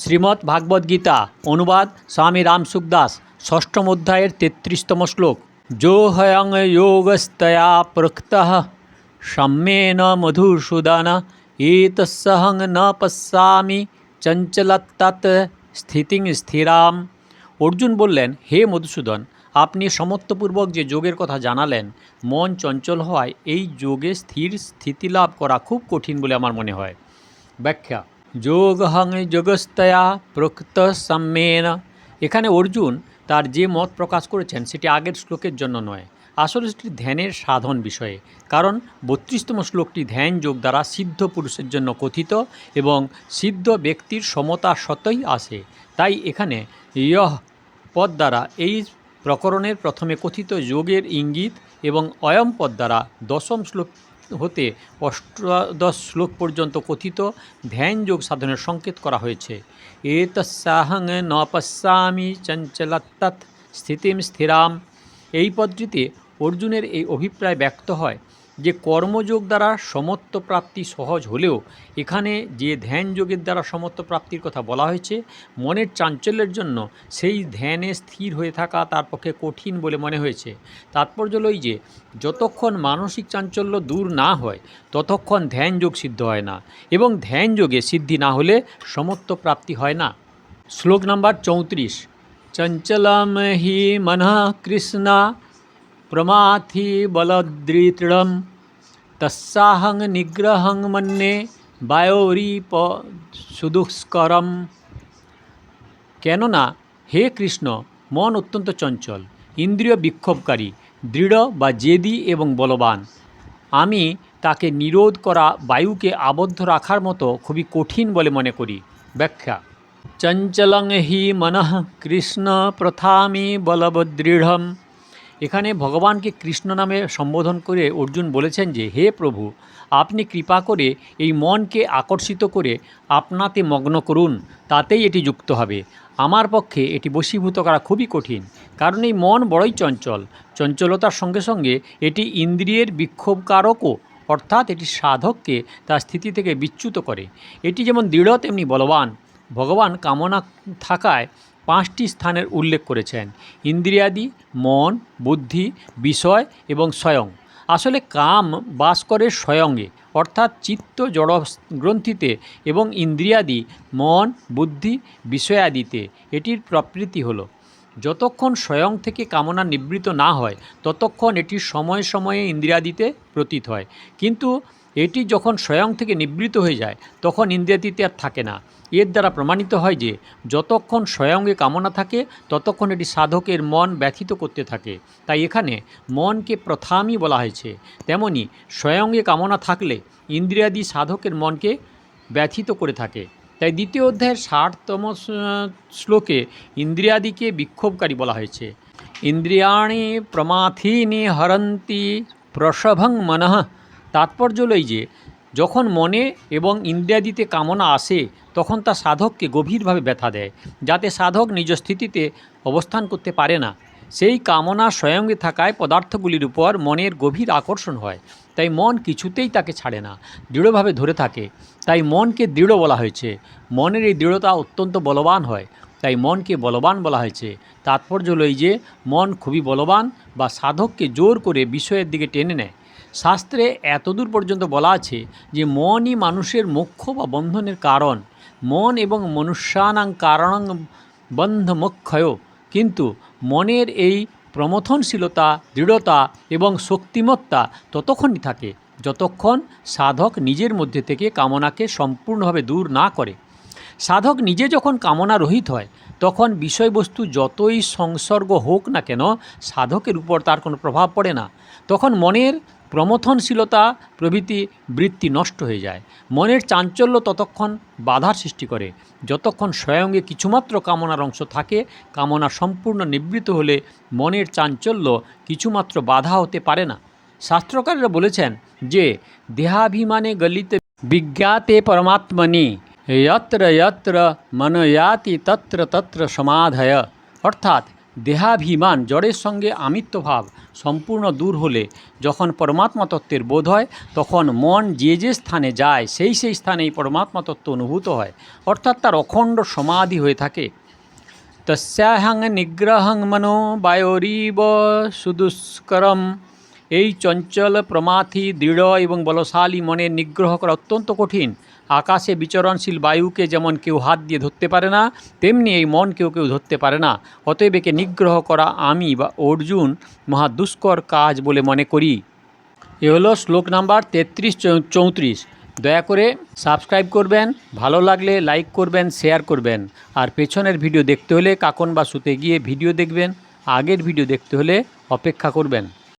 শ্রীমদ্ ভাগবত গীতা, অনুবাদ স্বামী রামসুখদাস, ষষ্ঠম অধ্যায়ের তেত্রিশতম শ্লোক। যো হয়ং যোগস্তয়া প্রক্ত সম্যেন মধুসূদন, এতসহং ন পশ্যামি চঞ্চলত্তৎ স্থিতিং স্থিরাম। অর্জুন বললেন, হে মধুসূদন, আপনি সমত্বপূর্বক যে যোগের কথা জানালেন, মন চঞ্চল হওয়ায় এই যোগে স্থির স্থিতি লাভ করা খুব কঠিন বলে আমার মনে হয়। ব্যাখ্যা যোগহং যোগস্তয়া প্রকৃত সম্মেন এখানে অর্জুন তার যে মত প্রকাশ করেছেন সেটি আগের শ্লোকের জন্য নয়। আসলে সেটি ধ্যানের সাধন বিষয়ে, কারণ বত্রিশতম শ্লোকটি ধ্যান যোগ দ্বারা সিদ্ধ পুরুষের জন্য কথিত এবং সিদ্ধ ব্যক্তির সমতা সতই আসে তাই এখানে ইয়হ পদ দ্বারা এই প্রকরণের প্রথমে কথিত যোগের ইঙ্গিত এবং অয়ম পদ দ্বারা দশম শ্লোক হতে অষ্টাদশ শ্লোক পর্যন্ত কথিত ধ্যান যোগ সাধনের সংকেত করা হয়েছে। এতসাহং ন পশ্যামি স্থিতিম স্থিরাম। এই পদটিতে অর্জুনের এই অভিপ্রায় ব্যক্ত হয়। যে কর্মযোগ দ্বারা সমত্ব প্রাপ্তি সহজ হলেও এখানে যে ধ্যান যোগের দ্বারা সমত্ব প্রাপ্তির কথা বলা হয়েছে, মনের চাঞ্চল্যের জন্য সেই ধ্যানে স্থির হয়ে থাকা তার পক্ষে কঠিন বলে মনে হয়েছে। তাৎপর্য হলো এই যে, যতক্ষণ মানসিক চাঞ্চল্য দূর না হয়, ততক্ষণ ধ্যান যোগ সিদ্ধ হয় না এবং ধ্যান যোগে সিদ্ধি না হলে সমত্ব প্রাপ্তি হয় না। শ্লোক নাম্বার চৌত্রিশ। চঞ্চলম হি মনঃ কৃষ্ণা প্রমাথি বলদৃতৃঢ়ম তস্যাহং নিগ্রহং মন্যে বায়োরিপ সুদুষ্করম কেননা হে কৃষ্ণ মন অত্যন্ত চঞ্চল ইন্দ্রিয় বিক্ষোভকারী দৃঢ় বা জেদি এবং বলবান। আমি তাকে নিরোধ করা বায়ুকে আবদ্ধ রাখার মতো খুবই কঠিন বলে মনে করি। ব্যাখ্যা, চঞ্চলং হি মনঃ কৃষ্ণ প্রথামি বলবদৃঢ়ম। এখানে ভগবানকে কৃষ্ণ নামে সম্বোধন করে অর্জুন বলেছেন যে, হে প্রভু, আপনি কৃপা করে এই মনকে আকর্ষিত করে আপনাতে মগ্ন করুন, তাতেই এটি যুক্ত হবে। আমার পক্ষে এটি বশীভূত করা খুবই কঠিন, কারণ এই মন বড়ই চঞ্চল। চঞ্চলতার সঙ্গে সঙ্গে এটি ইন্দ্রিয়ের বিক্ষোভকারকও, অর্থাৎ এটি সাধককে তার স্থিতি থেকে বিচ্যুত করে। এটি যেমন দৃঢ়, তেমনি বলবান। ভগবান কামনা থাকায় পাঁচটি স্থানের উল্লেখ করেছেন। ইন্দ্রিয়াদি, মন, বুদ্ধি, বিষয় এবং স্বয়ং। আসলে কাম বাস করে স্বয়ংয়ে, অর্থাৎ চিত্ত জড় গ্রন্থিতে এবং ইন্দ্রিয়াদি, মন, বুদ্ধি, বিষয়াদিতে। এটির প্রবৃত্তি হলো, যতক্ষণ স্বয়ং থেকে কামনা নিবৃত না হয়, ততক্ষণ এটি সময়ে সময়ে ইন্দ্রিয়াদিতে প্রতীত হয়। কিন্তু এটি যখন স্বয়ং থেকে নিবৃত হয়ে যায়, তখন ইন্দ্রিয়াদিতে আর থাকে না। এর দ্বারা প্রমাণিত হয় যে, যতক্ষণ স্বয়ংয়ে কামনা থাকে, ততক্ষণ এটি সাধকের মন ব্যথিত করতে থাকে। তাই এখানে মনকে প্রথামই বলা হয়েছে। তেমনি স্বয়ংয়ে কামনা থাকলে ইন্দ্রিয়াদি সাধকের মনকে ব্যথিত করে থাকে। তাই দ্বিতীয় অধ্যায়ের ষাটতম শ্লোকে ইন্দ্রিয়াদিকে বিক্ষোভকারী বলা হয়েছে। ইন্দ্রিয়াণি প্রমাথিনি হরন্তি প্রসভং মনঃ তাৎপর্য হলো এই যে, যখন মনে এবং ইন্দ্রিয়াদিতে কামনা আসে, তখন তা সাধককে গভীরভাবে ব্যথা দেয়, যাতে সাধক নিজ স্থিতিতে অবস্থান করতে পারে না। সেই কামনা স্বয়ংে থাকায় পদার্থগুলির উপর মনের গভীর আকর্ষণ হয়, তাই মন কিছুতেই তাকে ছাড়ে না, দৃঢ়ভাবে ধরে থাকে। তাই মনকে দৃঢ় বলা হয়েছে, মনের এই দৃঢ়তা অত্যন্ত বলবান হয়, তাই মনকে বলবান বলা হয়েছে। তাৎপর্য হলো এই যে, মন খুবই বলবান বা সাধককে জোর করে বিষয়ের দিকে টেনে নেয়। শাস্ত্রে এতদূর পর্যন্ত বলা আছে যে মনই মানুষের মোক্ষ বা বন্ধনের কারণ। মন এবং মনুষ্যানাং কারণং বন্ধ মোক্ষয় কিন্তু মনের এই প্রমথনশীলতা, দৃঢ়তা এবং শক্তিমত্তা ততক্ষণই থাকে, যতক্ষণ সাধক নিজের মধ্যে থেকে কামনাকে সম্পূর্ণভাবে দূর না করে। সাধক নিজে যখন কামনা রহিত হয়, তখন বিষয়বস্তু যতই সংসর্গ হোক না কেন, সাধকের উপর তার কোনো প্রভাব পড়ে না। তখন মনের প্রমথনশীলতা, প্রভৃতি বৃত্তি নষ্ট হয়ে যায়। মনের চাঞ্চল্য ততক্ষণ বাধার সৃষ্টি করে। যতক্ষণ স্বয়ংয়ে কিছুমাত্র কামনার অংশ থাকে, কামনা সম্পূর্ণ নিবৃত হলে মনের চাঞ্চল্য কিছুমাত্র বাধা হতে পারে না। শাস্ত্রকাররা বলেছেন যে, দেহাভিমানে গলিতে বিজ্ঞাতে পরমাত্মনি, যত্র যত্র মনয়াতি তত্র তত্র সমাধয়। অর্থাৎ দেহাভিমান জড়ের সঙ্গে আমিত্বভাব সম্পূর্ণ দূর হলে যখন পরমাত্মা তত্ত্বের বোধ হয়, তখন মন যে যে স্থানে যায়, সেই সেই স্থানেই পরমাত্মা তত্ত্ব অনুভূত হয়, অর্থাৎ তার অখণ্ড সমাধি হয়ে থাকে। তস্যাহং নিগ্রহং মনো বায়োরিব সুদুষ্করম। এই চঞ্চল, প্রমাথি, দৃঢ় এবং বলশালী মনে নিগ্রহ করা অত্যন্ত কঠিন। আকাশে বিচরণশীল বায়ুকে যেমন কেউ হাত দিয়ে ধরতে পারে না, তেমনি এই মন কেউ কেউ ধরতে পারে না। অতএব একে নিগ্রহ করা আমি বা অর্জুন মহা দুষ্কর কাজ বলে মনে করি। এ হলো শ্লোক নাম্বার তেত্রিশ চৌত্রিশ। দয়া করে সাবস্ক্রাইব করবেন, ভালো লাগলে লাইক করবেন, শেয়ার করবেন। আর পেছনের ভিডিও দেখতে হলে কাকন বা শুতে গিয়ে ভিডিও দেখবেন, আগের ভিডিও দেখতে হলে অপেক্ষা করবেন।